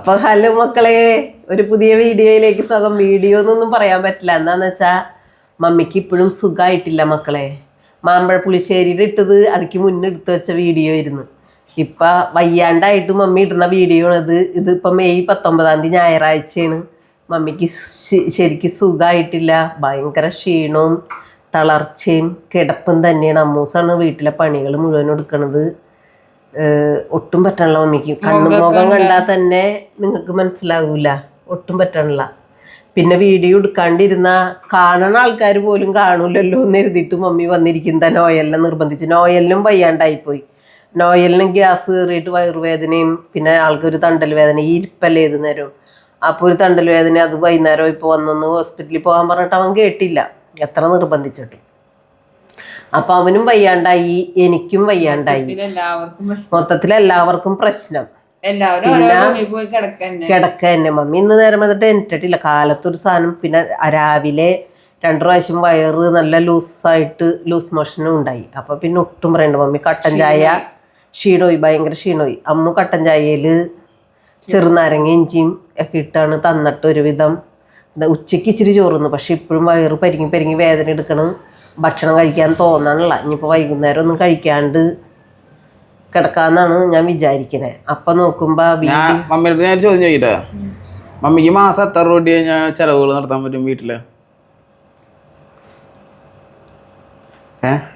അപ്പൊ ഹലോ മക്കളെ ഒരു പുതിയ വീഡിയോയിലേക്ക് സ്വാഗതം. വീഡിയോ എന്നൊന്നും പറയാൻ പറ്റില്ല. എന്താന്ന് വെച്ചാ മമ്മിക്ക് ഇപ്പോഴും സുഖമായിട്ടില്ല മക്കളെ. മാമ്പഴ പുളിശ്ശേരിയുടെ ഇട്ടത് അതിക്ക് മുന്നേ എടുത്തു വെച്ച വീഡിയോ ആയിരുന്നു. ഇപ്പൊ വയ്യാണ്ടായിട്ട് മമ്മി ഇടുന്ന വീഡിയോ ഉള്ളത് ഇത്. ഇപ്പൊ മെയ് പത്തൊമ്പതാം തീയതി ഞായറാഴ്ചയാണ്. മമ്മിക്ക് ശരിക്ക് സുഖമായിട്ടില്ല ഭയങ്കര ക്ഷീണവും തളർച്ചയും കിടപ്പും തന്നെയാണ്. അമ്മൂസാണ് വീട്ടിലെ പണികൾ മുഴുവൻ എടുക്കണത്. ഏഹ് ഒട്ടും പറ്റണില്ല മമ്മിക്ക്. കണ്ണും മുഖം കണ്ടാൽ തന്നെ നിങ്ങൾക്ക് മനസ്സിലാകൂല ഒട്ടും പറ്റണില്ല പിന്നെ വീഡിയോ എടുക്കാണ്ടിരുന്ന കാണണ ആൾക്കാർ പോലും കാണൂലല്ലോ എന്ന് എഴുതിയിട്ട് മമ്മി വന്നിരിക്കുന്ന നോയലിനെ നിർബന്ധിച്ച്. നോയലിനും വയ്യാണ്ടായിപ്പോയി. നോയലിനും ഗ്യാസ് കയറിയിട്ട് വയറുവേദനയും പിന്നെ ആൾക്കൊരു തണ്ടൽ വേദന ഈ ഇരിപ്പല്ലേ ഏത് നേരവും അപ്പോൾ ഒരു തണ്ടൽ വേദന അത് വൈകുന്നേരം ഇപ്പോൾ വന്നൊന്ന് ഹോസ്പിറ്റലിൽ പോകാൻ പറഞ്ഞിട്ട് അവൻ കേട്ടില്ല. എത്ര നിർബന്ധിച്ചിട്ടും. അപ്പൊ അവനും വയ്യാണ്ടായി എനിക്കും വയ്യാണ്ടായി. മൊത്തത്തിൽ എല്ലാവർക്കും പ്രശ്നം. കിടക്കന്നെ. കിടക്ക തന്നെ മമ്മി ഇന്ന് നേരം വന്നിട്ട് എനിട്ടിട്ടില്ല കാലത്തൊരു സാധനം പിന്നെ രാവിലെ രണ്ടു പ്രാവശ്യം വയറ് നല്ല ലൂസായിട്ട് ലൂസ് മോഷനും ഉണ്ടായി. അപ്പൊ പിന്നെ ഒട്ടും പറയണ്ട. മമ്മി കട്ടൻ ചായ ക്ഷീണോയി ഭയങ്കര ക്ഷീണോയി അമ്മ കട്ടൻ ചായയിൽ ചെറുനാരങ്ങ ഇഞ്ചിയും ഒക്കെ ഇട്ടാണ് തന്നിട്ട് ഒരുവിധം. ഉച്ചയ്ക്ക് ഇച്ചിരി ചോറുന്നു പക്ഷെ ഇപ്പോഴും വയറ് പരിങ്ങി പരിങ്ങി വേദന എടുക്കണം. ഭക്ഷണം കഴിക്കാൻ തോന്നണില്ല ഇനിയിപ്പോൾ വൈകുന്നേരം ഒന്നും കഴിക്കാണ്ട് കിടക്കാന്നാണ് ഞാൻ വിചാരിക്കണേ. അപ്പൊ നോക്കുമ്പോ വീ- ഞാൻ മമ്മിയുടെ ഞാൻ ഒരു ചോദ്യം ചോദിക്കട്ടെ? മമ്മിക്ക് മാസം എത്ര രൂപ കഴിഞ്ഞാൽ ചെലവുകൾ നടത്താൻ പറ്റും വീട്ടിൽ?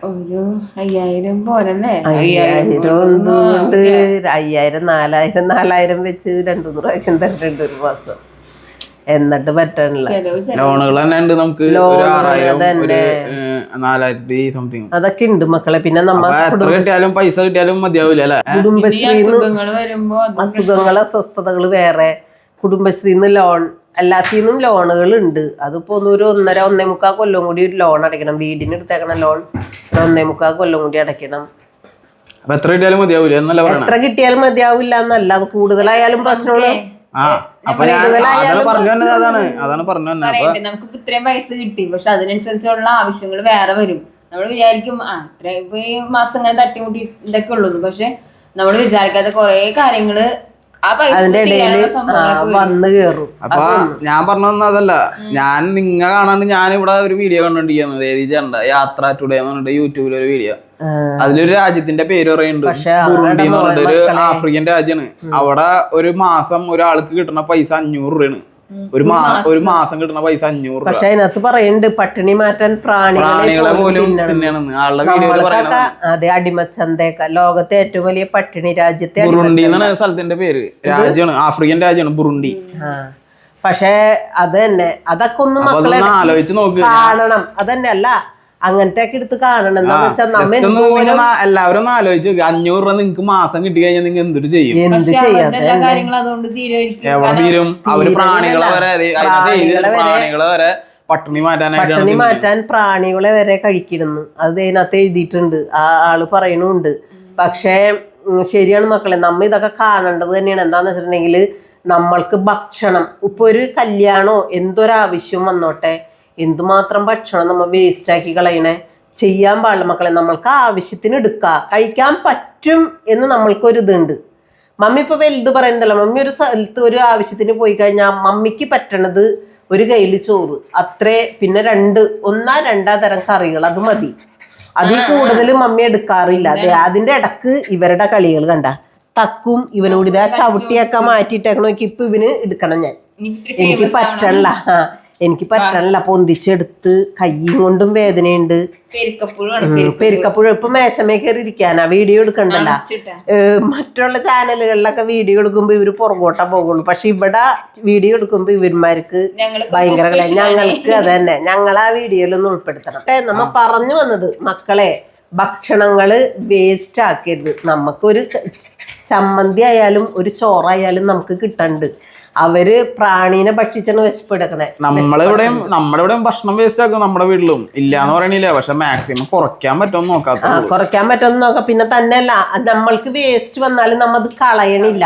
ഒരു അയ്യായിരം പോരല്ലേ? അയ്യായിരം എന്തുകൊണ്ട് അയ്യായിരം നാലായിരം നാലായിരം വെച്ച് രണ്ടു മൂന്ന് പ്രാവശ്യം തരണ്ട് ഒരു മാസം. എന്നിട്ട് പറ്റണില്ല. ലോണുകൾ തന്നെ ഉണ്ട് നമുക്ക് നാലായിരത്തി സംതിങ് അതൊക്കെ ഉണ്ട് മക്കളെ. പിന്നെ നമ്മൾ എത്ര കിട്ടിയാലും പൈസ കിട്ടിയാലും മതിയാവില്ല അല്ലെ? കുടുംബശ്രീന്ന് അസുഖങ്ങൾ അസ്വസ്ഥതകൾ വേറെ. കുടുംബശ്രീന്ന് ലോൺ എല്ലാത്തിനും ലോണുകൾ ഉണ്ട്. അതിപ്പോ ഒന്നൊരു ഒരു ഒന്നര ഒന്നേ മുക്കാൽ കൊല്ലം കൂടി ഒരു ലോൺ അടയ്ക്കണം. വീടിന് എടുത്തേക്കണ ലോൺ ഒന്നേ മുക്കാൽ കൊല്ലം കൂടി അടയ്ക്കണം. എത്ര കിട്ടിയാലും മതിയാവില്ല എന്നല്ല എത്ര കിട്ടിയാലും മതിയാവില്ല എന്നല്ല. അത് കൂടുതലായാലും പ്രശ്നമാണ്. ആ അപ്പൊ ഞാൻ അതാണ് പറഞ്ഞു വന്നത് അതാണ് അതാണ് പറഞ്ഞു വന്നത്. അപ്പൊ പറയണ്ടേ നമുക്ക് ഇത്രയും പൈസ കിട്ടി പക്ഷെ അതിനനുസരിച്ചുള്ള ആവശ്യങ്ങൾ വേറെ വരും. നമ്മൾ വിചാരിക്കും ആ ഇത്ര ഇപ്പൊ ഈ മാസം ഇങ്ങനെ തട്ടിമുട്ടി ഇതൊക്കെ ഉള്ളൂ പക്ഷെ നമ്മൾ വിചാരിക്കാത്ത കുറെ കാര്യങ്ങൾ ആ പൈസ അതിന്റെ സംഭവങ്ങളൊക്കെ വരും. വന്ന് കേറും. അപ്പൊ ഞാൻ പറഞ്ഞു അതല്ല. ഞാൻ നിങ്ങ കാണാണ്ട് ഞാൻ ഇവിടെ ഒരു വീഡിയോ കണ്ടോണ്ടിരിക്കുന്നത് ഏത് ചേണ്ട യാത്ര ടുഡേ എന്ന് പറഞ്ഞിട്ട് യൂട്യൂബിൽ ഒരു വീഡിയോ അതിലൊരു രാജ്യത്തിന്റെ പേര് പറയുന്നുണ്ട്. ബുറുണ്ടി എന്ന് പറഞ്ഞിട്ട് ഒരു ആഫ്രിക്കൻ രാജ്യമാണ് അവിടെ ഒരു മാസം ഒരാൾക്ക് കിട്ടുന്ന പൈസ അഞ്ഞൂറ് രൂപയാണ്. ഒരു ഒരു മാസം. കിട്ടുന്ന പൈസ അഞ്ഞൂറ് രൂപ. പക്ഷെ അതിനകത്ത് പറയുന്നുണ്ട് പട്ടിണി മാറ്റാൻ പ്രാണികളെ പോലും അതെ അടിമച്ചന്തേക്ക ലോകത്തെ ഏറ്റവും വലിയ പട്ടിണി രാജ്യത്തെ ബുറുണ്ടി എന്നാണ് സ്ഥലത്തിന്റെ പേര്. രാജ്യമാണ് ആഫ്രിക്കൻ രാജ്യമാണ് ബുറുണ്ടി. പക്ഷേ അത് തന്നെ അതൊക്കെ ഒന്ന് മക്കളെ ആലോചിച്ച് നോക്ക്. കാണണം. അതന്നെ അല്ല അങ്ങനത്തെ ഒക്കെ എടുത്ത് കാണണം. വെച്ചാൽ നമ്മ എല്ലാവരും ആലോചിച്ചു അഞ്ഞൂറ് രൂപ നിങ്ങക്ക് മാസം കിട്ടി കഴിഞ്ഞാൽ നിങ്ങൾ എന്തിട്ട് ചെയ്യും? എന്ത് പക്ഷെ ചെയ്യാതെ എല്ലാ കാര്യങ്ങളും അതുകൊണ്ട് തീരുമാനിക്കും എവിടെ തീരും? അവർ പ്രാണികളെ വരെ ദേ അതിനകത്ത് എഴുതി പ്രാണികളെ വരെ പട്ടിണി പട്ടിണി മാറ്റാൻ പ്രാണികളെ വരെ കഴിക്കിരുന്നു. അത് അതിനകത്ത് എഴുതിയിട്ടുണ്ട്. ആ ആൾ പറയണുണ്ട് പക്ഷേ ശരിയാണ് മക്കളെ. നമ്മ ഇതൊക്കെ കാണേണ്ടത് തന്നെയാണ്. എന്താന്ന് വെച്ചിട്ടുണ്ടെങ്കിൽ നമ്മൾക്ക് ഭക്ഷണം. ഇപ്പൊ ഒരു കല്യാണോ എന്തൊരാവശ്യം വന്നോട്ടെ? എന്തുമാത്രം ഭക്ഷണം നമ്മൾ വേസ്റ്റാക്കി കളയണേ? ചെയ്യാൻ പാടില്ല മക്കളെ നമ്മൾക്ക് ആവശ്യത്തിന് എടുക്കുക കഴിക്കാൻ പറ്റും എന്ന് നമ്മൾക്കൊരു ഇതുണ്ട് മമ്മി ഇപ്പൊ വലുത് പറയുന്നതല്ല മമ്മി ഒരു സ്ഥലത്ത് ഒരു ആവശ്യത്തിന് പോയി കഴിഞ്ഞാൽ മമ്മിക്ക് പറ്റണത് ഒരു കയ്യിൽ ചോറ്. അത്രേ പിന്നെ രണ്ട് ഒന്നാ രണ്ടാ തരം കറികൾ അത് മതി. അതിൽ കൂടുതൽ മമ്മി എടുക്കാറില്ല. അതെ. അതിന്റെ ഇടയ്ക്ക് ഇവരുടെ കളികൾ കണ്ട. തക്കും ഇവനോട് ഇതാ ചവിട്ടിയൊക്കെ മാറ്റിയിട്ടേക്കണ ഇപ്പൊ ഇവന് എടുക്കണം ഞാൻ. എനിക്ക് പറ്റണില്ല. ആ. എനിക്ക് പറ്റണില്ല പൊന്തിച്ചെടുത്ത് കയ്യും കൊണ്ടും വേദനയുണ്ട്. പെരുക്കപ്പുഴ. ഇപ്പൊ മേശമേ കയറി ഇരിക്കാനാ വീഡിയോ എടുക്കണ്ടല്ല? മറ്റുള്ള ചാനലുകളിലൊക്കെ വീഡിയോ എടുക്കുമ്പോ ഇവർ പുറകോട്ടാ പോകുള്ളൂ. പക്ഷെ ഇവിടെ വീഡിയോ എടുക്കുമ്പോ ഇവന്മാർക്ക് ഭയങ്കര ഞങ്ങൾക്ക് അത് തന്നെ ഞങ്ങൾ ആ വീഡിയോയിലൊന്നും ഉൾപ്പെടുത്തണം. നമ്മ പറഞ്ഞു വന്നത് മക്കളെ ഭക്ഷണങ്ങൾ വേസ്റ്റ് ആക്കരുത്. നമുക്കൊരു ചമ്മന്തി ആയാലും ഒരു ചോറായാലും നമുക്ക് കിട്ടണ്ട്. അവർ പ്രാണീനെ ഭക്ഷിച്ചാണ് വിശപ്പെടുക്കണേ. നമ്മളിവിടെയും നമ്മളിവിടെയും ഭക്ഷണം വേസ്റ്റ് ആക്കും നമ്മുടെ വീട്ടിലും. ഇല്ല എന്ന് പറയണില്ല. പക്ഷെ മാക്സിമം കുറയ്ക്കാൻ പറ്റുമെന്ന് നോക്കാം നോക്കാത്ത കുറയ്ക്കാൻ പറ്റുമെന്ന് നോക്കാം. പിന്നെ തന്നെയല്ല നമ്മൾക്ക് വേസ്റ്റ് വന്നാലും നമ്മത് കളയണില്ല.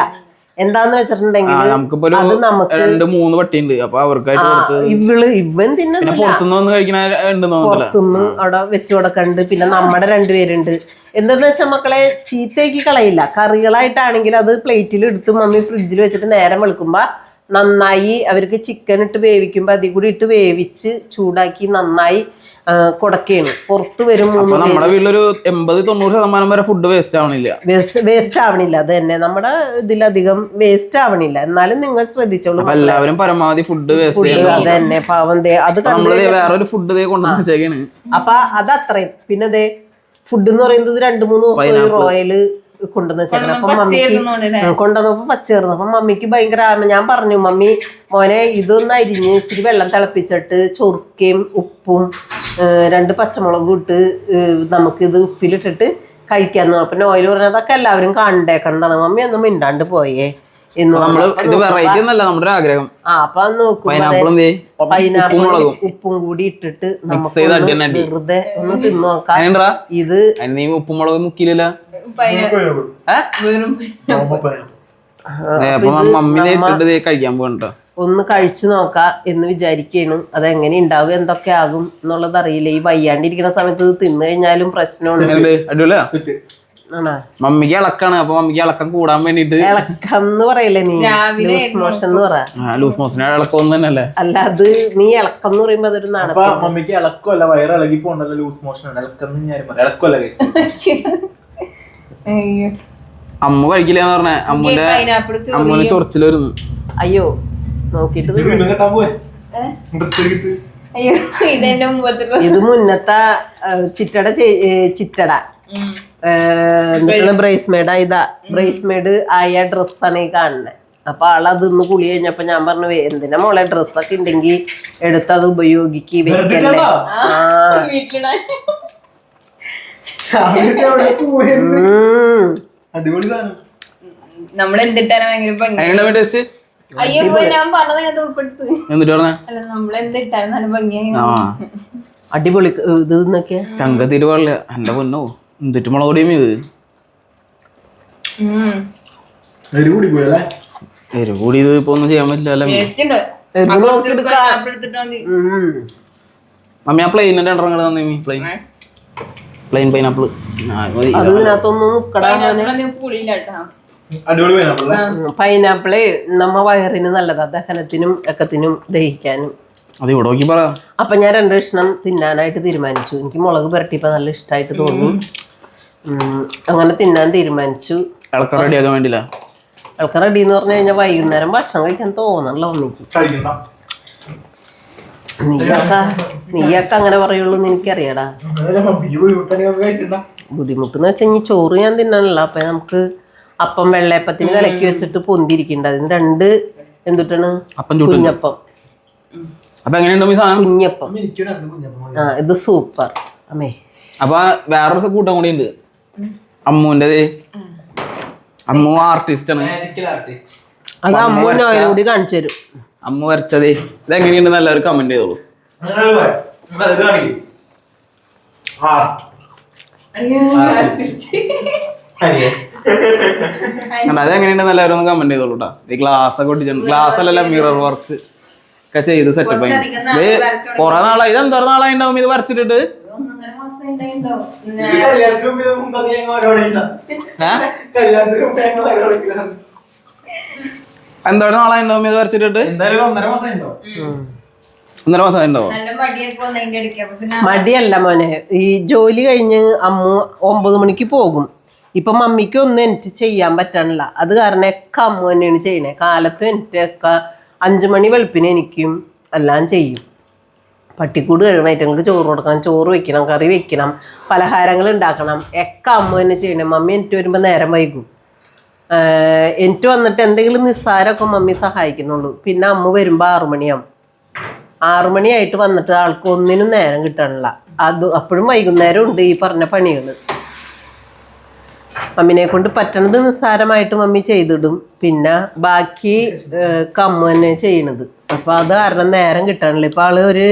എന്താന്ന് വെച്ചിട്ടുണ്ടെങ്കിൽ നമുക്കിപ്പോ രണ്ട് മൂന്ന് പട്ടിയുണ്ട്. അപ്പൊ അവർക്കായിട്ട് ഇവൾ ഇവൻ തിന്നുന്നില്ല. പുറത്തുനിന്ന് കഴിക്കണ പുറത്തുനിന്ന് അവിടെ വെച്ചു കൊടുക്കണ്ട്. പിന്നെ നമ്മുടെ രണ്ടുപേരുണ്ട്. എന്താന്ന് വെച്ചാൽ മക്കളെ ചീത്തയാക്കി കളയില്ല. കറികളായിട്ടാണെങ്കിൽ അത് പ്ലേറ്റിൽ എടുത്ത് മമ്മി ഫ്രിഡ്ജിൽ വെച്ചിട്ട് നേരം വെളുക്കുമ്പോൾ നന്നായി അവർക്ക് ചിക്കൻ ഇട്ട് വേവിക്കുമ്പോൾ അതിൽ കൂടി ഇട്ട് വേവിച്ച് ചൂടാക്കി നന്നായി കൊടക്കയാണ് പുറത്ത് വരും നമ്മുടെ വീട്ടിലൊരു എൺപത് തൊണ്ണൂറ് ശതമാനം വരെ ഫുഡ് വേസ്റ്റ് ആവണില്ല. വേസ്റ്റ് ആവണില്ല. അത് തന്നെ. നമ്മുടെ ഇതിലധികം വേസ്റ്റ് ആവണില്ല. എന്നാലും നിങ്ങൾ ശ്രദ്ധിച്ചോളൂ എല്ലാവരും പരമാവധി ഫുഡ് വേസ്റ്റ് അത് തന്നെ. പാവം അത് വേറൊരു ഫുഡ് ദേ കൊണ്ടുവന്ന് വെച്ചേക്കാണ്. അപ്പൊ അത് അത്രയും പിന്നെ ഫുഡ് എന്ന് പറയുന്നത് രണ്ട് മൂന്ന് ദിവസം റോയൽ റോയൽ കൊണ്ടുവന്ന വെച്ചേക്കണം. അപ്പൊ മമ്മിക്ക് കൊണ്ടുവന്നപ്പോ പച്ചേർന്നു അപ്പൊ മമ്മിക്ക് ഭയങ്കര ആമ ഞാൻ പറഞ്ഞു മമ്മി മോനെ ഇതൊന്ന് അരിഞ്ഞ് ഇച്ചിരി വെള്ളം തിളപ്പിച്ചിട്ട് ചൊറുക്കയും ഉപ്പും രണ്ട് പച്ചമുളകും ഇട്ട് നമുക്ക് നമുക്കിത് ഉപ്പിലിട്ടിട്ട് കഴിക്കാന്ന് പറഞ്ഞു. അപ്പൊ നോയിൽ പറഞ്ഞതൊക്കെ അതൊക്കെ എല്ലാവരും കണ്ടേക്കണം മമ്മി ഒന്നും മിണ്ടാണ്ട് പോയേ. നമ്മൾ. ഇത് വെറൈറ്റി നമ്മുടെ ആഗ്രഹം. ആ അപ്പൊ അത് നോക്കുമ്പോ പൈനാപ്പിളും പൈനാപ്പിൾ ഉപ്പും കൂടി ഇട്ടിട്ട് നമുക്ക് വെറുതെ ഒന്ന് തിന്നോക്കാം. ഇത് നീ മുക്കിയില്ല. ദേ ഇട്ടിട്ട് ദേ കഴിക്കാൻ പോകണ്ട? ഒന്ന് കഴിച്ചു നോക്കാം എന്ന് വിചാരിക്കുകയാണ് അതെങ്ങനെ ഉണ്ടാവുക എന്തൊക്കെ ആകും എന്നുള്ളത് അറിയില്ല. ഈ വയ്യാണ്ടിരിക്കുന്ന സമയത്ത് ഇത് തിന്നു കഴിഞ്ഞാലും പ്രശ്നമുണ്ട്. അടിപൊളിയാ? മമ്മിക്ക് ഇളക്കാണ് അപ്പൊ മമ്മിക്ക് ഇളക്കം കൂടാൻ വേണ്ടിട്ട്. ഇളക്കം എന്ന് പറയില്ലേ നീ? രാവിലെ ലൂസ് മോഷൻ എന്ന് പറ. ലൂസ് മോഷൻ ഇളക്കം ഒന്നും തന്നെയല്ലേ? അല്ല അത് നീ ഇളക്കം എന്ന് പറയുമ്പോ അതൊരു മമ്മിക്ക് ഇളക്കമല്ല വയറ് ഇളകി പോണ്ടല്ലോ ലൂസ് മോഷൻ ഇളക്കം ഞാൻ ഇളക്കമല്ല അമ്മ കഴിക്കില്ല എന്ന് പറഞ്ഞ അമ്മുന്റെ അമ്മുന് ചൊറിച്ചിൽ വരുന്നു. അയ്യോ നോക്കിട്ട് ഇത് മുന്നത്തെ ചിറ്റട ചിറ്റട. എന്താണ് ബ്രേസ്മേഡ് ഇതാ ബ്രേസ്മേഡ് ആയ ഡ്രസ്സാണ് ഈ കാണുന്നത് അപ്പൊ ആളത് ഇന്ന് കുളി കഴിഞ്ഞപ്പോ ഞാൻ പറഞ്ഞു "വേ, എന്തിനാ മോളെ ഡ്രസ്സൊക്കെ ഉണ്ടെങ്കിൽ എടുത്ത് അത് ഉപയോഗിക്ക് വെക്കല്ലേ. ഉം. അടിപൊളി ഭയങ്കര അയ്യോ ഞാൻ പറഞ്ഞത് ഞാൻ ഉൾപ്പെടുത്ത്. അല്ല നല്ല ഭംഗിയായി ഇത് നോക്കിയ ചങ്ക എന്റെ പൊന്നോ. എന്തിട്ട് മുളക് പൊടിയും ഇത്? ഉം. കൂടി പോയല്ലേ എരിവ് കൂടി ഇത് ഇപ്പൊ ഒന്നും ചെയ്യാൻ പറ്റില്ല മമ്മി? ആ, പ്ലെയിൻ എന്റെ മമ്മി രണ്ടെണ്ണം തന്നെ പ്ലെയിൻ പ്ലെയിൻ പൈനാപ്പിൾ പൈനാപ്പിൾ നമ്മ വയറിന് നല്ലതാ. ദഹനത്തിനും ഒക്കത്തിനും ദഹിക്കാനും. അത് ഇവിടെ നോക്കി പറ. അപ്പൊ ഞാൻ രണ്ട് കഷ്ണം തിന്നാനായിട്ട് തീരുമാനിച്ചു. എനിക്ക് മുളക് പുരട്ടിയപ്പോ നല്ല ഇഷ്ടമായിട്ട് തോന്നി. അങ്ങനെ തിന്നാൻ തീരുമാനിച്ചു. വേണ്ടിയില്ല? ആൾക്കാർ റെഡി എന്ന് പറഞ്ഞു കഴിഞ്ഞാൽ വൈകുന്നേരം ഭക്ഷണം കഴിക്കാൻ തോന്നണല്ലോ ഒന്നിക്ക് നീയൊക്കെ നീയൊക്കെ അങ്ങനെ പറയുള്ളൂ എന്ന് എനിക്കറിയാടാ. ബുദ്ധിമുട്ട് എന്ന് വെച്ചാൽ ഇനി ചോറ് ഞാൻ തിന്നാനല്ല. അപ്പൊ നമുക്ക് അപ്പം വെള്ളയപ്പത്തിന് കലക്കി വെച്ചിട്ട് പൊന്തിരിക്കണ്ട. അതിന് രണ്ട് എന്തുട്ടാണ്? അപ്പം ചുട്ടു കുഞ്ഞപ്പം. കുഞ്ഞപ്പം. ആ ഇത് സൂപ്പർ. അമ്മേ. അപ്പൊ വേറൊരു കൂട്ടം കൂടി ഉണ്ട്. അമ്മുവിന്റെ അമ്മു ആർട്ടിസ്റ്റ് ആണ്. മാജിക്കൽ ആർട്ടിസ്റ്റ് അത് അമ്മൂനോയും കൂടി കാണിച്ചു തരും. അമ്മു വരച്ചതേ. ഇത് എങ്ങനെയുണ്ടെന്ന് എല്ലാവരും കമന്റ് ചെയ്തോളൂ? അത് എങ്ങനെയുണ്ടെന്ന് എല്ലാവരും ഒന്ന് കമന്റ് ചെയ്തോളൂ കേട്ടോ ഈ ഗ്ലാസ് ഒക്കെ ഒട്ടിച്ചു ഗ്ലാസ് അല്ലല്ല മിറർ വർക്ക് ഒക്കെ ചെയ്ത് സെറ്റപ്പ് ആയി. ഇത് കൊറേ നാളായി ഇത് എന്തോ നാളായി ഉണ്ടാവും ഇത് വരച്ചിട്ടിട്ട്? ഒന്നൊന്നര നാളെ ഉണ്ടാവും ഇത് വരച്ചിട്ടിട്ട്? ഒന്നര മാസം ഉണ്ടാവും മടിയല്ല മോനെ. ഈ ജോലി കഴിഞ്ഞ് അമ്മ ഒമ്പത് മണിക്ക് പോകും. ഇപ്പൊ മമ്മിക്ക് ഒന്നും എനിക്ക് ചെയ്യാൻ പറ്റണില്ല അത് കാരണം ഒക്കെ അമ്മ തന്നെയാണ് ചെയ്യണേ. കാലത്ത് എനിക്കൊക്കെ അഞ്ചു മണി വെളുപ്പിന് എനിക്കും എല്ലാം ചെയ്യും. പട്ടിക്കൂട് കഴുകണം ഐറ്റങ്ങൾക്ക് ചോറ് കൊടുക്കണം ചോറ് വെക്കണം കറി വെക്കണം പലഹാരങ്ങൾ ഉണ്ടാക്കണം. ഒക്കെ അമ്മ തന്നെ ചെയ്യണം. മമ്മി എനിക്ക് വരുമ്പോൾ നേരം വൈകും. എനിക്ക് വന്നിട്ട് എന്തെങ്കിലും നിസ്സാരമൊക്കെ മമ്മി സഹായിക്കുന്നുള്ളൂ. പിന്നെ അമ്മ വരുമ്പോൾ ആറുമണിയാവും ആറുമണിയായിട്ട് വന്നിട്ട് ആൾക്ക് ഒന്നിനും നേരം കിട്ടണില്ല അത് അപ്പോഴും വൈകുന്നേരം ഉണ്ട് ഈ പറഞ്ഞ പണികൾ മമ്മിനെ കൊണ്ട് പറ്റണത് നിസ്സാരമായിട്ട് മമ്മി ചെയ്തിടും. പിന്നെ ബാക്കി കമ്മ തന്നെ ചെയ്യണത്. അപ്പോൾ അത് കാരണം നേരം കിട്ടണില്ല ഇപ്പൊ ആൾ ഒരു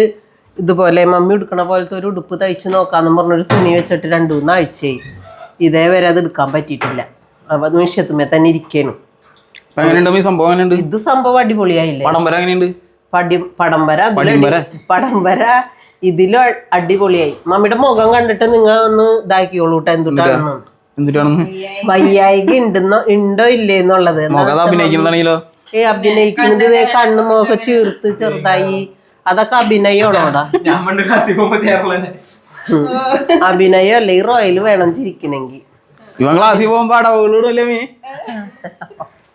ഇതുപോലെ മമ്മി എടുക്കണ പോലത്തെ ഒരു ഉടുപ്പ് തയ്ച്ച് നോക്കാന്ന് പറഞ്ഞൊരു തുണി വെച്ചിട്ട് രണ്ടു മൂന്ന് ആഴ്ചയായി ഇതേവരെ അത് എടുക്കാൻ പറ്റിയിട്ടില്ല. അപ്പൊ അത് നിമിഷത്തുമേ തന്നെ ഇരിക്കേനു. സംഭവം ഇത് സംഭവം അടിപൊളിയായില്ലേ? പടം വര പടം പടി പടംവര പടിംവര? പടംവര ഇതിലും അടിപൊളിയായി. മമ്മിയുടെ മുഖം കണ്ടിട്ട് നിങ്ങൾ ഒന്ന് ഇതാക്കിയോളൂ കേട്ടോ എന്തുട്ടാണെന്ന്? വയ്യായിക ഉണ്ടെന്നോ ഉണ്ടോ ഇല്ലേ എന്നുള്ളത്? അഭിനയിക്കുന്നതാണെങ്കിലോ ഏ അഭിനയിക്കുന്നത് കണ്ണു മുഖം ചീർത്ത് ചെറുതായി. അതൊക്കെ അഭിനയമാണോടാ ഞാൻ പണ്ട് ക്ലാസ്സിൽ പോകുമ്പോ ചേർന്ന് അഭിനയം അല്ലേ? ഈ റോയൽ വേണം ചിരിക്കണെങ്കി. ഇവൻ ക്ലാസ്സിൽ പോകുമ്പോ അടവുകളിടല്ലേ മീ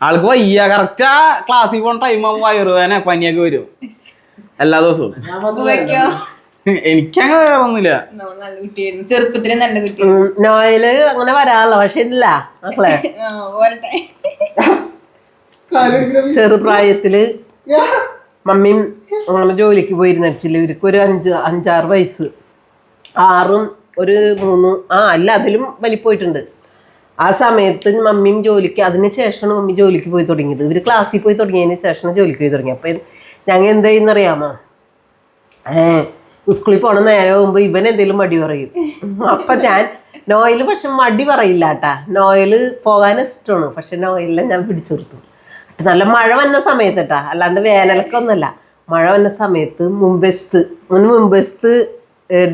ആൾക്ക് വയ്യ കറക്റ്റാ ക്ലാസ്സിൽ പോണ ടൈം ആകുമ്പോ വയറുവേനെ പനിയൊക്കെ വരും. എല്ലാ ദിവസവും. വെക്കോ? എനിക്കങ്ങനെ വേറൊന്നുമില്ല. നമ്മൾ നല്ല കുട്ടിയായിരുന്നു. ചെറുപ്പത്തിലെ നല്ല കുട്ടി. നോയൽ അങ്ങനെ വരാറില്ല പക്ഷെ ഇല്ല മക്കളെ. ചെറുപ്രായത്തിൽ മമ്മിയും അങ്ങനെ ജോലിക്ക് പോയിരുന്നില്ല ഇവർക്ക് ഒരു അഞ്ച് അഞ്ചാറ് വയസ്സ്. ആറും ഒരു മൂന്ന് ആ അല്ല അതിലും വലിപ്പോയിട്ടുണ്ട് ആ സമയത്ത് മമ്മിയും ജോലിക്ക് അതിന് ശേഷമാണ് മമ്മി ജോലിക്ക് പോയി തുടങ്ങിയത്. ഇവർ ക്ലാസ്സിൽ പോയി തുടങ്ങിയതിന് ശേഷമാണ് ജോലിക്ക് പോയി തുടങ്ങിയത്. അപ്പം ഞങ്ങൾ എന്ത് ചെയ്യുന്നറിയാമോ സ്കൂളിൽ പോണ നേരെ പോകുമ്പോൾ ഇവൻ എന്തെങ്കിലും മടി പറയും. അപ്പം ഞാൻ നോയൽ പക്ഷെ മടി പറയില്ല കേട്ടാ. നോയൽ പോകാൻ ഇഷ്ടമാണ്. പക്ഷെ നോയലിനെ ഞാൻ പിടിച്ചു നിർത്തും നല്ല മഴ വന്ന സമയത്ത് കേട്ടാ അല്ലാണ്ട് വേനൽക്കൊന്നുമല്ല. മഴ വന്ന സമയത്ത് മുമ്പസ്ത് മുൻ മുമ്പസ്ത്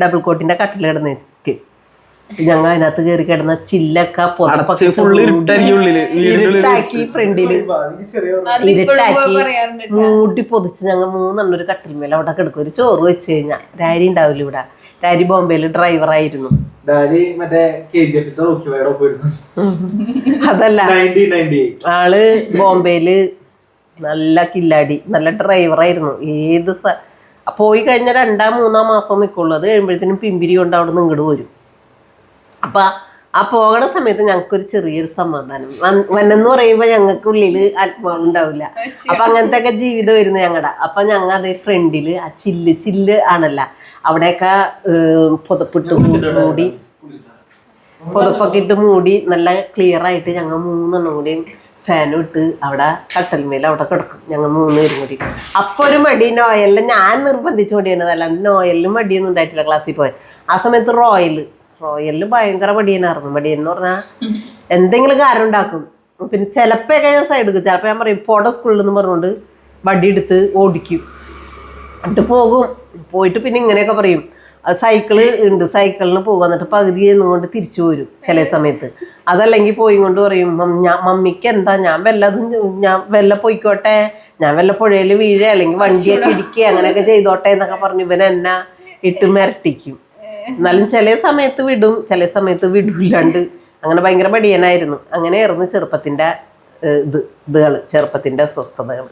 ഡബിൾ കോട്ടിന്റെ കട്ടിൽ കിടന്ന് വെക്കും ഞങ്ങൾ അതിനകത്ത് കയറി കിടന്ന ചില്ലൊക്കെ ഇരുട്ടാക്കി ഫ്രണ്ടിൽ. ഇരുട്ടാക്കി മൂടി പൊതിച്ച് ഞങ്ങൾ മൂന്നെണ്ണം ഒരു കട്ടിൽമേൽ അവിടെ കിടക്കും. ഒരു ചോറ് വെച്ച് കഴിഞ്ഞാൽ രാരി ഉണ്ടാവില്ല ഇവിടെ. രാരി ബോംബെയിൽ ഡ്രൈവറായിരുന്നു. ഡാഡി മറ്റേ കെ ജി എഫ് നോക്കി വേറെ അതല്ല. ആൾ ബോംബെയിൽ നല്ല കില്ലാടി നല്ല ഡ്രൈവറായിരുന്നു. ഏത് സ പോയി കഴിഞ്ഞ രണ്ടാം മൂന്നാം മാസം നിൽക്കുള്ളൂ അത് കഴിയുമ്പോഴത്തേനും പിമ്പിരി കൊണ്ട് അവിടെ നിന്ന് ഇങ്ങോട്ട് വരും. അപ്പം ആ പോകണ സമയത്ത് ഞങ്ങൾക്കൊരു ചെറിയൊരു സമാധാനം. വന്നെന്ന് പറയുമ്പോൾ ഞങ്ങൾക്ക് ഉള്ളിൽ ആത്മാവ് ഉണ്ടാവില്ല. അപ്പൊ അങ്ങനത്തെ ഒക്കെ ജീവിതം വരുന്നു ഞങ്ങളുടെ അപ്പൊ ഞങ്ങൾ അതേ ഫ്രണ്ടിൽ ആ ചില്ല് ചില്ല് ആണല്ല. അവിടെയൊക്കെ പുതപ്പിട്ട് മൂടി. പുതപ്പൊക്കെ ഇട്ട് മൂടി നല്ല ക്ലിയർ ആയിട്ട് ഞങ്ങൾ മൂന്നെണ്ണം കൂടി ഫാനും ഇട്ട് അവിടെ കട്ടൽമേൽ അവിടെ കിടക്കും. ഞങ്ങൾ മൂന്ന് പേരും കൂടി. അപ്പൊ ഒരു മടി നോയലിൽ ഞാൻ നിർബന്ധിച്ച് മടിയാണ് അല്ലാണ്ട് നോയലിലും മടിയൊന്നും ഉണ്ടായിട്ടില്ല ക്ലാസ്സിൽ പോയത് ആ സമയത്ത് റോയൽ റോയലിൽ ഭയങ്കര മടിയനായിരുന്നു മടിയൻ എന്ന് പറഞ്ഞാൽ എന്തെങ്കിലും കാരണം ഉണ്ടാക്കും. പിന്നെ ചിലപ്പോഴൊക്കെ ഞാൻ സൈഡ് എടുക്കും ചിലപ്പോൾ ഞാൻ പറയും പോടെ സ്കൂളിൽ നിന്ന് പറഞ്ഞുകൊണ്ട് വടി എടുത്ത് ഓടിക്കും. എന്നിട്ട് പോകും. പോയിട്ട് പിന്നെ ഇങ്ങനെയൊക്കെ പറയും. സൈക്കിൾ ഉണ്ട്. സൈക്കിളിന് പോകുക എന്നിട്ട് പകുതി കൊണ്ട് തിരിച്ചു വരും ചില സമയത്ത്. അതല്ലെങ്കിൽ പോയി കൊണ്ട് പറയും ഞാൻ മമ്മിക്ക് എന്താ? ഞാൻ വല്ലതും ഞാൻ വല്ല പോയിക്കോട്ടെ? ഞാൻ വല്ല പുഴയിൽ വീഴേ? അല്ലെങ്കിൽ വണ്ടിയൊക്കെ ഇടിക്കുക അങ്ങനെയൊക്കെ ചെയ്തോട്ടെ? എന്നൊക്കെ പറഞ്ഞു. ഇവൻ എന്നെ ഇട്ട് മിരട്ടിക്കും. എന്നാലും ചില സമയത്ത് വിടും. ചില സമയത്ത് വിടില്ലാണ്ട് അങ്ങനെ ഭയങ്കര മടിയനായിരുന്നു. അങ്ങനെയായിരുന്നു ചെറുപ്പത്തിന്റെ ഇത് ഇതുകൾ ചെറുപ്പത്തിന്റെ അസ്വസ്ഥതകൾ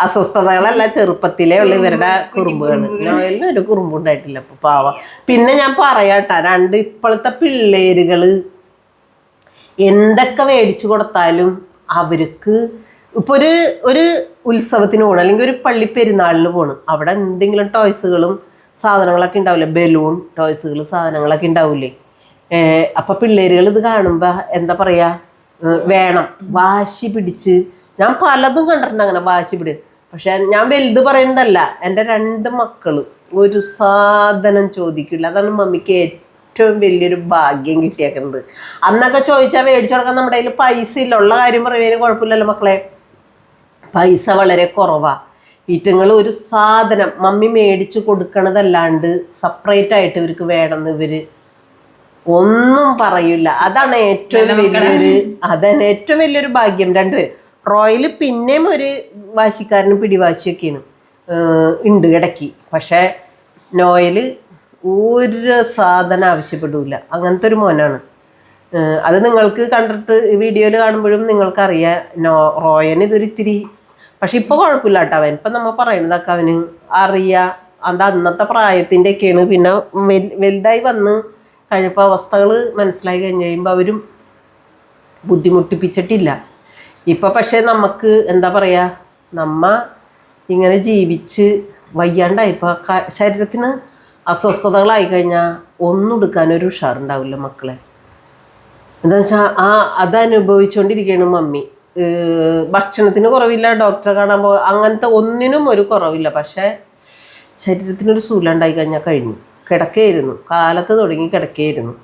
അസ്വസ്ഥതകളല്ല ചെറുപ്പത്തിലേ ഉള്ള ഇവരുടെ കുറുമ്പുകൾ നോയലിന് ഒരു കുറുമ്പുണ്ടായിട്ടില്ല ഇപ്പൊ പാവ. പിന്നെ ഞാൻ പറയാട്ടാ രണ്ട് ഇപ്പോഴത്തെ പിള്ളേരുകൾ എന്തൊക്കെ മേടിച്ചു കൊടുത്താലും അവർക്ക് ഇപ്പൊ ഒരു ഒരു ഉത്സവത്തിന് പോകണം അല്ലെങ്കിൽ ഒരു പള്ളി പെരുന്നാളിന് പോകണം അവിടെ എന്തെങ്കിലും ടോയ്സുകളും സാധനങ്ങളൊക്കെ ഉണ്ടാവില്ലേ? ബലൂൺ ടോയ്സുകൾ സാധനങ്ങളൊക്കെ ഉണ്ടാവില്ലേ? അപ്പൊ പിള്ളേരുകൾ ഇത് കാണുമ്പോ എന്താ പറയാ? വേണം. വാശി പിടിച്ച് ഞാൻ പലതും കണ്ടിട്ടുണ്ട് അങ്ങനെ വാശി പിടി പക്ഷെ ഞാൻ വലുത് പറയണ്ടല്ല എന്റെ രണ്ട് മക്കൾ ഒരു സാധനം ചോദിക്കില്ല. അതാണ് മമ്മിക്ക് ഏറ്റവും വലിയൊരു ഭാഗ്യം കിട്ടിയേക്കുന്നത്. അന്നൊക്കെ ചോദിച്ചാൽ മേടിച്ചു കൊടുക്കാൻ നമ്മുടെ കയ്യിൽ പൈസ ഇല്ല. ഉള്ള കാര്യം പറയുന്നതിന് കുഴപ്പമില്ലല്ലോ മക്കളെ. പൈസ വളരെ കുറവാ. ഈറ്റങ്ങൾ ഒരു സാധനം മമ്മി മേടിച്ചു കൊടുക്കണതല്ലാണ്ട് സെപ്പറേറ്റ് ആയിട്ട് ഇവർക്ക് വേണമെന്ന് ഇവർ ഒന്നും പറയില്ല അതാണ് ഏറ്റവും വലിയൊരു അതാണ് ഏറ്റവും വലിയൊരു ഭാഗ്യം രണ്ടുപേരും റോയൽ പിന്നെയും ഒരു വാശിക്കാരനും പിടിവാശിയൊക്കെയാണ്. ഉണ്ട് ഇടയ്ക്ക്. പക്ഷേ നോയൽ ഒരു സാധനം ആവശ്യപ്പെടില്ല അങ്ങനത്തെ ഒരു മോനാണ്. അത് നിങ്ങൾക്ക് കണ്ടിട്ട് വീഡിയോയിൽ കാണുമ്പോഴും നിങ്ങൾക്കറിയാം നോ റോയന് ഇതൊരു ഇത്തിരി പക്ഷെ ഇപ്പോൾ കുഴപ്പമില്ല കേട്ടോ അവൻ ഇപ്പം നമ്മൾ പറയണതൊക്കെ അവന് അറിയാം. അത് അന്നത്തെ പ്രായത്തിന്റെ ഒക്കെയാണ് പിന്നെ വെൽ വലുതായി വന്ന് കഴിയുമ്പോൾ അവസ്ഥകൾ മനസ്സിലായി കഴിഞ്ഞ് കഴിയുമ്പോൾ അവരും ബുദ്ധിമുട്ടിപ്പിച്ചിട്ടില്ല. ഇപ്പൊ പക്ഷേ നമുക്ക് എന്താ പറയുക നമ്മ ഇങ്ങനെ ജീവിച്ച് വയ്യാണ്ടായിപ്പോൾ ശരീരത്തിന് അസ്വസ്ഥതകളായി കഴിഞ്ഞാൽ ഒന്നും എടുക്കാനൊരു ഉഷാറുണ്ടാവില്ല മക്കളെ. എന്താ വെച്ചാൽ ആ അതനുഭവിച്ചുകൊണ്ടിരിക്കുകയാണ് മമ്മി. ഭക്ഷണത്തിന് കുറവില്ല ഡോക്ടറെ കാണാൻ പോ അങ്ങനത്തെ ഒന്നിനും ഒരു കുറവില്ല. പക്ഷേ ശരീരത്തിനൊരു സൂലുണ്ടായി കഴിഞ്ഞാൽ കഴിഞ്ഞു. കിടക്കുകയായിരുന്നു കാലത്ത് തുടങ്ങി കിടക്കുകയായിരുന്നു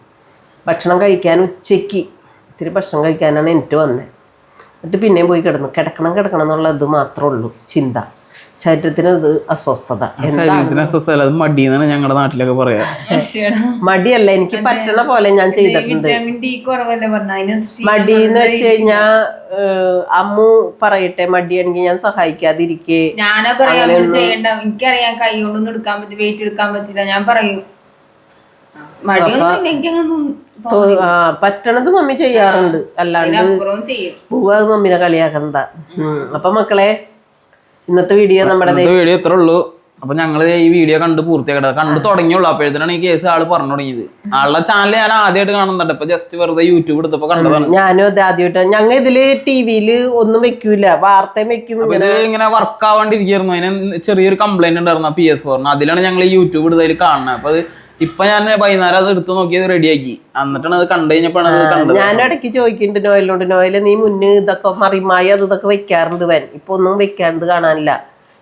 ഭക്ഷണം കഴിക്കാൻ ഉച്ചയ്ക്ക്. ഇത്തിരി ഭക്ഷണം കഴിക്കാനാണ് എനിക്ക് വന്നത് എന്നിട്ട് പിന്നെയും പോയി കിടന്നു. കിടക്കണം കിടക്കണം എന്നുള്ള ഇത് മാത്രമേ ഉള്ളൂ ചിന്ത. ശരീരത്തിന് ഇത് അസ്വസ്ഥത. എന്താ ശരീരത്തിന് അസ്വസ്ഥത അത് മടിയെന്നാണ് ഞങ്ങളുടെ നാട്ടിലൊക്കെ പറയാ. മടിയല്ല എനിക്ക് പറ്റണ പോലെ ഞാൻ ചെയ്തിട്ടുണ്ട്. മടി എന്ന് വെച്ച് കഴിഞ്ഞാ അമ്മു പറയട്ടെ മടിയാണെങ്കിൽ ഞാൻ സഹായിക്കാതിരിക്കേ. ഞാനാ പറയാ ചെയ്യണ്ട. എനിക്കറിയാം കൈ കൊണ്ടൊന്നും എടുക്കാൻ പറ്റില്ല വെയിറ്റ് എടുക്കാൻ പറ്റില്ല. ഞാൻ പറയും. മടിയൊന്നും എനിക്കങ്ങനെ പറ്റണത് മമ്മി ചെയ്യാറുണ്ട്. അല്ലാണ്ട് പൂവ അത് മമ്മിനെ കളിയാക്കണ്ട. അപ്പൊ മക്കളെ ഇന്നത്തെ വീഡിയോ നമ്മുടെ വീഡിയോ എത്ര ഉള്ളൂ. അപ്പൊ ഞങ്ങൾ ഈ വീഡിയോ കണ്ട് പൂർത്തിയാക്കട്ടെ. കണ്ടു തുടങ്ങിയുള്ളൂ. അപ്പോഴത്തേനാണ് ഈ കേസ് ആൾ പറഞ്ഞു തുടങ്ങിയത്. ആളുടെ ചാനൽ ഞാൻ ആദ്യമായിട്ട് കാണുന്നുണ്ട്. ഇപ്പൊ ജസ്റ്റ് വെറുതെ യൂട്യൂബ് എടുത്തപ്പോ കണ്ടതാണ്. ഞാനും അത് ആദ്യമായിട്ട്. ഞങ്ങൾ ഇതിൽ ടിവിയിൽ ഒന്നും വെക്കൂല. വാർത്തയും വെക്കും ഇത് ഇങ്ങനെ വർക്ക് ആവാണ്ടിരിക്കുന്നു അതിന് ചെറിയൊരു കംപ്ലൈന്റ് ഉണ്ടായിരുന്നു പി എസ് ഫോറിന് അതിലാണ് ഞങ്ങൾ യൂട്യൂബ് എടുത്തതിൽ കാണുന്നത്. അപ്പൊ അത് ഇപ്പൊ ഞാൻ വൈകുന്നേരം അത് എടുത്ത് നോക്കിയത് റെഡിയാക്കി എന്നിട്ടാണ് അത് കണ്ടു കഴിഞ്ഞപ്പോഴാണ് അത് ഞാൻ ഇടയ്ക്ക് ചോദിക്കുന്നുണ്ട് നോയലിനോട് നോയൽ നീ മുന്നേ ഇതൊക്കെ മറിമായി അത് ഇതൊക്കെ വെക്കാറുണ്ട് വൻ. ഇപ്പൊ ഒന്നും വെക്കാറുണ്ട് കാണാനില്ല.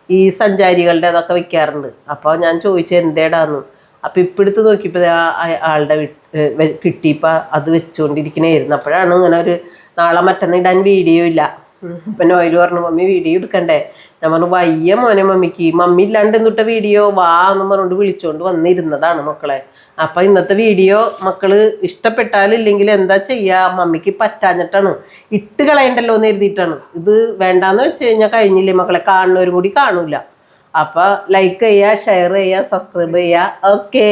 ഈ സഞ്ചാരികളുടെ അതൊക്കെ വെക്കാറുണ്ട്. അപ്പൊ ഞാൻ ചോദിച്ചു എന്തേടാന്ന്. അപ്പൊ ഇപ്പൊ എടുത്ത് നോക്കിയപ്പോ ആളുടെ കിട്ടിയപ്പോ അത് വെച്ചുകൊണ്ടിരിക്കണായിരുന്നു അപ്പോഴാണ് ഇങ്ങനെ ഒരു നാളെ മറ്റന്ന് ഇടാൻ വീഡിയോ ഇല്ല. ഇപ്പൊ അപ്പൊ നോയൽ പറഞ്ഞു മമ്മി വീഡിയോ എടുക്കണ്ടേ? ഞാൻ പറഞ്ഞു വയ്യ മോനെ മമ്മിക്ക് മമ്മി ഇല്ലാണ്ട് എന്നിട്ട വീഡിയോ വാ എന്ന് പറഞ്ഞുകൊണ്ട് വിളിച്ചുകൊണ്ട് വന്നിരുന്നതാണ് മക്കളെ. അപ്പം ഇന്നത്തെ വീഡിയോ മക്കൾ ഇഷ്ടപ്പെട്ടാലില്ലെങ്കിൽ എന്താ ചെയ്യുക മമ്മിക്ക് പറ്റാഞ്ഞിട്ടാണ്. ഇട്ട് കളയണ്ടല്ലോ എന്ന് എഴുതിയിട്ടാണ്. ഇത് വേണ്ടാന്ന് വെച്ച് കഴിഞ്ഞാൽ കഴിഞ്ഞില്ലേ മക്കളെ? കാണുന്നവരും കൂടി കാണൂല. അപ്പം ലൈക്ക് ചെയ്യുക ഷെയർ ചെയ്യുക സബ്സ്ക്രൈബ് ചെയ്യുക ഓക്കേ